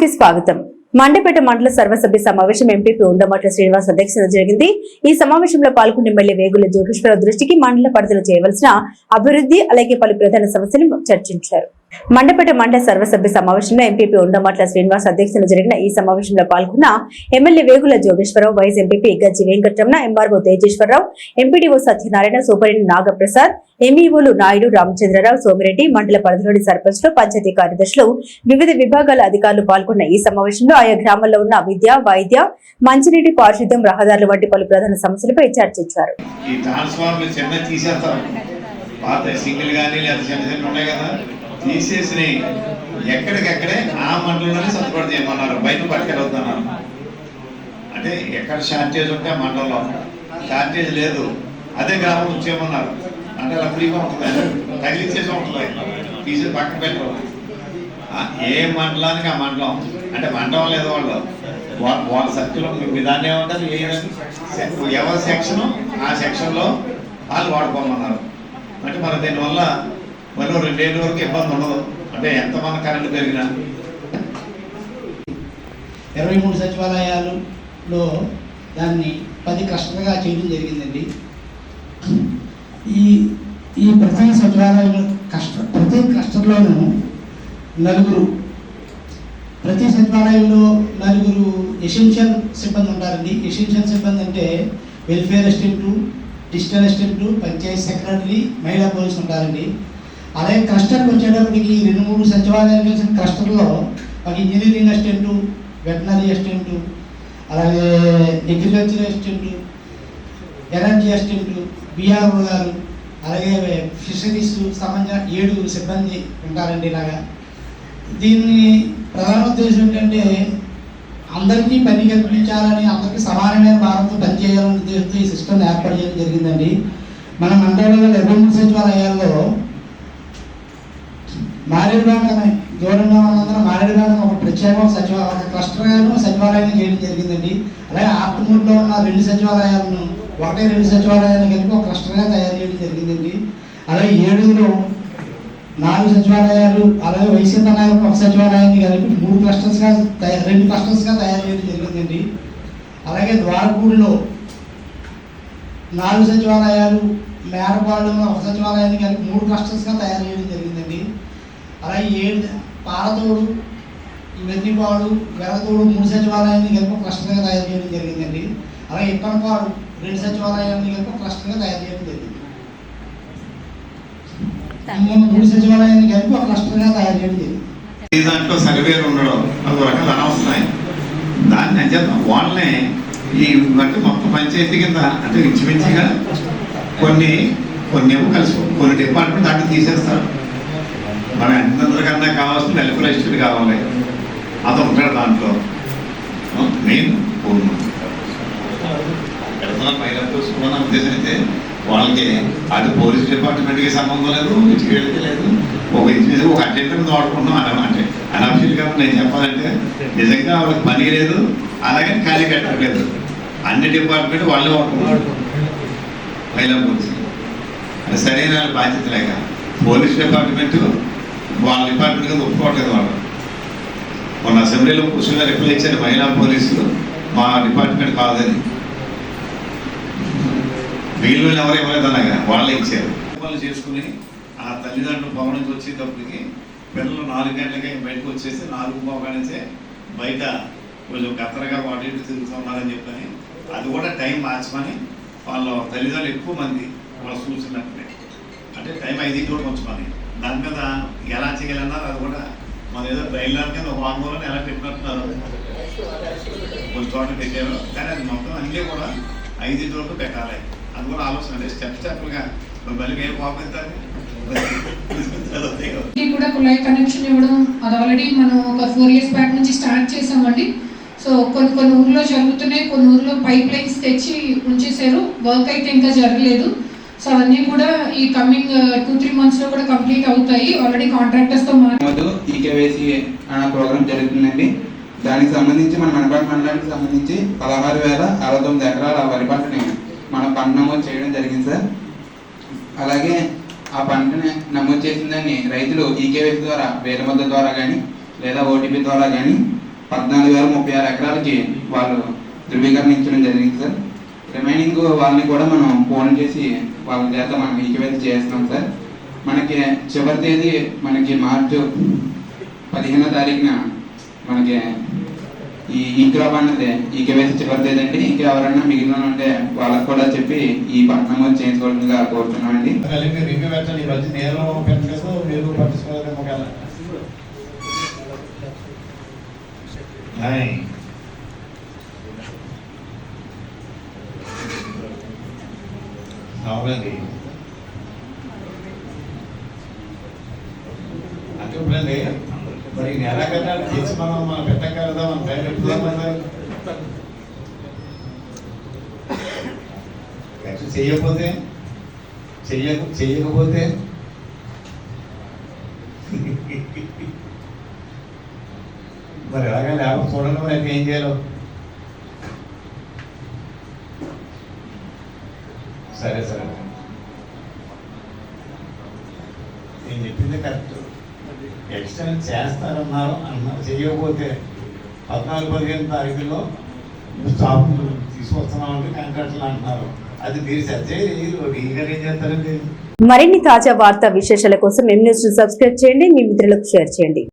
కి స్వాగతం. మండపేట మండల సర్వసభ్య సమావేశం ఎంపీపీ ఉండమట్ల శ్రీనివాస్ అధ్యక్షతన జరిగింది. ఈ సమావేశంలో పాల్గొన్న ఎమ్మెల్యే వేగుల జోగేశ్వరరావు దృష్టికి మండల పరిధిలో చేయవలసిన అభివృద్ధి అలాగే పలు ప్రధాన సమస్యలను చర్చించారు. మండపేట మండల సర్వసభ్య సమావేశంలో ఎంపీపీ ఉండమట్ల శ్రీనివాస్ అధ్యక్షతన జరిగిన ఈ సమావేశంలో పాల్గొన్న MLA Vegula Jogeswararao vice MPP Gajji Venkataramana MRO Tejeswararao MPDO Satyanarayana superintendent Nagaprasad ఎంఈఓలు Naidu Ramachandrarao Somireddy మండల పరిధిలోని సర్పంచ్లు పంచాయతీ కార్యదర్శులు వివిధ విభాగాల అధికారులు పాల్గొన్న ఈ సమావేశంలో ఆయా గ్రామాల్లో ఉన్న విద్య వైద్య మంచినీటి పారిశుద్ధ్యం రహదారులు వంటి పలు ప్రధాన సమస్యలపై చర్చించారు. ఈ ట్రాన్స్ఫార్మర్ చిన్న తీసేస్తారు. పాత సింగిల్ కానీ లేదా చిన్న చిన్న ఉన్నాయి కదా. తీసేసి ఎక్కడికెక్కడే ఆ మండలంలోనే సర్దుబాటు చేయమన్నారు. బయట పట్టుకెళ్ళొద్దన్నారు. అంటే ఎక్కడ షార్టేజ్ ఉంటే ఆ మండలంలో షార్టేజ్ లేదు. అదే గ్రామం వచ్చేయమన్నారు అంటే అలా ఫ్రీగా ఉంటుంది? తగిలిచ్చేసి ఉంటుంది? తీసి పక్కన పెట్టరు. ఏ మండలానికి ఆ మండలం? అంటే మండలం లేదు వాళ్ళు. వాళ్ళ సర్కిల్ మీ దాన్ని ఏమంటారు ఎవరి సెక్షన్ ఆ సెక్షన్లో వాళ్ళు వాడుకోమన్నారు. అంటే మరి దీనివల్ల మనం రెండేళ్ళ వరకు ఇబ్బంది ఉండదు. అంటే ఎంతమంది కరెంట్ పెరిగినా. ఇరవై మూడు సచివాలయాలలో దాన్ని పది క్లస్టర్గా చేయడం జరిగిందండి. ఈ ఈ ప్రతి సచివాలయంలో కష్ట ప్రతి క్లస్టర్లోనూ నలుగురు ప్రతి సచివాలయంలో నలుగురు ఎసెన్షియల్ సిబ్బంది ఉంటారండి. ఎసెన్షియల్ సిబ్బంది అంటే welfare assistant digital assistant panchayat secretary మహిళా పోలీసులు ఉంటారండి. అలాగే క్లస్టర్కి వచ్చేటప్పటికి రెండు మూడు సచివాలయాలు కలిసిన క్లస్టర్లో ఒక ఇంజనీరింగ్ అసిస్టెంటు వెటనరీ అసిస్టెంటు అలాగే agriculture assistant energy assistant BRO గారు అలాగే ఫిషరీస్ సంబంధించిన ఏడు సిబ్బంది ఉంటారండి ఇలాగా. దీన్ని ప్రధాన ఉద్దేశం ఏంటంటే అందరికీ పని కల్పించాలని అందరికీ సమానమైన భారంతో పనిచేయాలనే ఉద్దేశంతో ఈ సిస్టమ్ ఏర్పాటు చేయడం జరిగిందండి. మన మండలంలో ఇరవై మూడు సచివాలయాల్లో మారేడు అనే దూరంగా ఉన్నందున మారేడుబాగం ఒక ప్రత్యేక సచివ ఒక క్లస్టర్గాను సచివాలయం చేయడం జరిగిందండి. అలాగే ఆత్మూరులో ఉన్న రెండు సచివాలయాలను ఒకటే రెండు సచివాలయాలను కలిపి ఒక క్లస్టర్గా తయారు చేయడం జరిగిందండి. అలాగే ఏడుగులో నాలుగు సచివాలయాలు అలాగే వైసీపీ నాయకులు ఒక సచివాలయాన్ని కలిపి మూడు క్లస్టర్స్గా తయారు రెండు క్లస్టర్స్గా తయారు చేయడం జరిగిందండి. అలాగే ద్వారపూడిలో నాలుగు సచివాలయాలు మేరపాడులో ఒక సచివాలయాన్ని కలిపి మూడు క్లస్టర్స్గా తయారు చేయడం జరిగింది అలాగే ఏడు పాలతోడు వెన్నిపాడు వెలతోడు మూడు సచివాలయాన్ని కలిపి క్లస్టర్గా తయారు చేయడం జరిగిందండి. అలాగే ఇక్కడపాడు రెండు సచివాలయాన్ని కలిపి క్లస్టర్గా తయారు చేయడం జరిగింది. మూడు సచివాలయాన్ని కలిపి ఒక క్లస్టర్గా తయారు చేయడం జరిగింది. దాంట్లో సర్వేలు ఉండడం అది ఒక రకాల అనవసరమే. దాన్ని అని వాళ్ళనే ఈ అంటే మొత్తం పంచాయతీ కింద అంటే ఇంచుమించుగా కొన్ని కొన్ని ఏమో కలిసి కొన్ని డిపార్ట్మెంట్ దాంట్లో తీసేస్తారు. మనం ఎంతకన్నా కావాల్సిన వెల్ఫేర్ కావాలి. అది ఉంటాడు దాంట్లో. మెయిన్ పూర్ణం. పెడతాం పైన చూసుకున్న ఉద్దేశం అయితే వాళ్ళకి అది పోలీస్ డిపార్ట్మెంట్కి సంబంధం లేదు వీళ్ళకి లేదు. ఒక ఇంజనీర్ ఒక అటెండర్ వాడుకుంటాం అని అంటే అనఫిషియల్గా నేను చెప్పాలంటే నిజంగా వాళ్ళకి పని లేదు అలాగే ఖాళీ కట్టలేదు అన్ని డిపార్ట్మెంట్ వాళ్ళే వాడుకున్నారు మహిళా పోలీసులు. సరైన వాళ్ళ బాధ్యత లేక పోలీస్ డిపార్ట్మెంట్ వాళ్ళ డిపార్ట్మెంట్ కింద ఒప్పుకోవట్లేదు వాళ్ళు. మొన్న అసెంబ్లీలో కూర్చున్న రిప్లై ఇచ్చారు మహిళా పోలీసులు మా డిపార్ట్మెంట్ కాదని. వీళ్ళు ఎవరు ఇవ్వలేదు అనగా వాళ్ళే ఇచ్చారు. వాళ్ళు చేసుకుని ఆ తల్లిదండ్రులు భవనం నుంచి వచ్చేటప్పటికి పిల్లలు నాలుగు గంటలకే బయటకు వచ్చేసి నాలుగు పోగా బయట కొంచెం కత్తరగా వాటి ఇటు తిరుగుతున్నారని చెప్పని అది కూడా టైం మార్చమని వాళ్ళ తల్లిదండ్రులు ఎక్కువ మంది వాళ్ళ సూచనట్లే అంటే టైం ఐదింటి కూడా ఉంచమని దాని మీద ఎలా చేయాలన్నారు అది కూడా మన ఏదో ట్రైలర్ కింద ఒక వారం ఎలా పెట్టినట్టున్నారు కొన్ని చోట్ల పెట్టారు. కానీ అది మొత్తం అన్నీ కూడా ఐదింటి వరకు పెట్టాలి. అది కూడా ఆలోచన అంటే స్టెప్ స్టెప్లుగా మళ్ళీ ఏం పాపిస్తారు కూడా కుళాయి కనెక్షన్ ఇవ్వడం. అది ఆల్రెడీ మనం ఒక ఫోర్ ఇయర్స్ బ్యాక్ నుంచి స్టార్ట్ చేసామండి సో కొన్ని కొన్ని ఊర్లో జరుగుతున్నాయి. కొన్ని ఊర్లో పైప్ లైన్స్ తెచ్చి ఉంచేశారు. వర్క్ అయితే ఇంకా జరగలేదు. సో అవన్నీ కూడా ఈ కమింగ్ టూ త్రీ మంత్స్లో కూడా కంప్లీట్ అవుతాయి. ఆల్రెడీ కాంట్రాక్టర్స్తో నమోదు ఈకేవైసీ అనే ప్రోగ్రామ్ జరుగుతుందండి. దానికి సంబంధించి మన మనపాటి మండలానికి సంబంధించి పదహారు వేల అరవై తొమ్మిది ఎకరాల వరి పంటని మనం పంట నమోదు చేయడం జరిగింది సార్. అలాగే ఆ పంటని నమోదు చేసిన దాన్ని రైతులు ఈకేవైసీ ద్వారా వేల మద్దతు ద్వారా కానీ లేదా ఓటీపీ ద్వారా కానీ పద్నాలుగు వేల ముప్పై ఆరు ఎకరాలకి వాళ్ళు ధృవీకరణించడం జరిగింది సార్. రిమైనింగ్ వాళ్ళని కూడా మనం ఫోన్ చేసి వాళ్ళ చేత మనం ఈక్వేట్ చేస్తున్నాం సార్. మనకి చివరి తేదీ మనకి మార్చు పదిహేనో తారీఖున మనకి ఈ ఈక్రాప్ అన్నది ఈ కేవైసీ చివరి తేదీ అండి ఇంకా ఎవరైనా మిగిలిన ఉంటే వాళ్ళకి కూడా చెప్పి ఈ పట్టణం కోరుతున్నామండి పెట్టండి ఈ మధ్య నేను అంటే ఇప్పుడండి మరి నెల కన్నా చేసి మనం మనం పెట్టగలదా మన టైం ఖర్చు చేయకపోతే చెయ్య చెయ్యకపోతే మరి ఎలాగ లేకపోతే చూడండి మరి అయితే ఏం చేయాలో. సరే సరే. నేను చెప్పింది కరెక్ట్. ఎక్స్టెండ్ చేస్తారన్నారు అన్నారు చేయకపోతే పద్నాలుగు పదిహేను తారీఖుల్లో స్టాప్ తీసుకొస్తున్నామంటే కంకట్లు అంటున్నారు. అది మీరు సెట్ చేయరు. ఇంకా ఏం చేస్తారండి? మరిన్ని తాజా వార్తా విశేషాల కోసం ఎం న్యూస్ సబ్స్క్రైబ్ చేయండి. మీ మిత్రులకు షేర్ చేయండి.